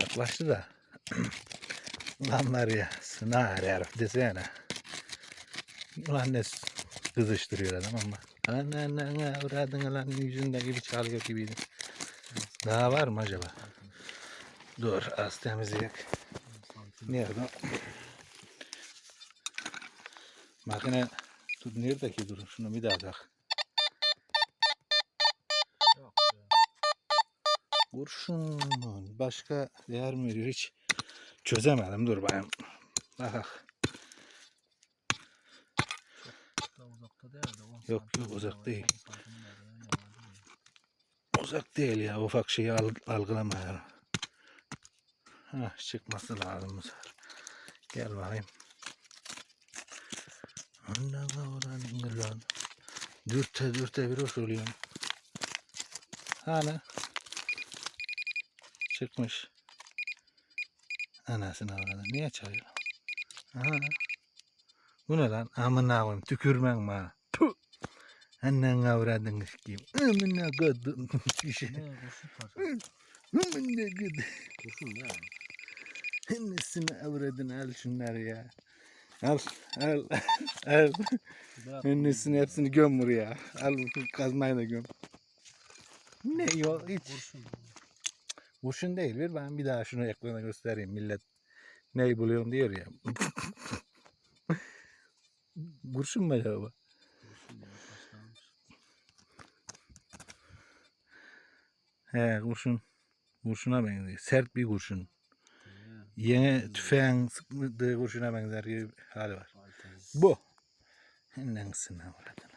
Yaklaştı da. Lan var ya sınar herif desene. Ulan ne kızıştırıyor adam ama. Ananana uğradın lan yüzünde gibi çalıyor gibiydi. Daha var mı acaba? Dur az temizleyek. Nerede? Makine dur nerede ki dur şunu bir daha tak. Kurşun başka değer mi veriyor hiç çözemedim dur bakayım. Bak Da uzakta değil de 10 Yok, yok, uzak 10 değil. uzak değil ya ufak şeyi al, algılamayalım. Hah çıkması lazım bu sefer. Gel bakayım. Dürte dürte bir hoş oluyor. Hani? Çıkmış. Anasını avradı. Niye çalıyor? Aha. Bu ne lan? Amına koyayım. Tükürmen bana. Puh. Annen avradın kim? Amına koydum. İşe. Ne kurşun parçası? Amına koydum. Kurşun ne? Annesini avradın al şunları ya. Al al al. Annesini hepsini göm buraya. Al kazmayı da göm. Ne yok hiç. Kurşun. Kurşun değil ver ben bir daha şunu ekrana göstereyim millet. Neyi buluyorum diyor ya. Kurşun mu acaba? He kurşun. Kurşuna benziyor. Sert bir kurşun. Yeni tüfeğin sıktığı kurşuna benzer gibi hali var. Bu. Hemen sınav orada.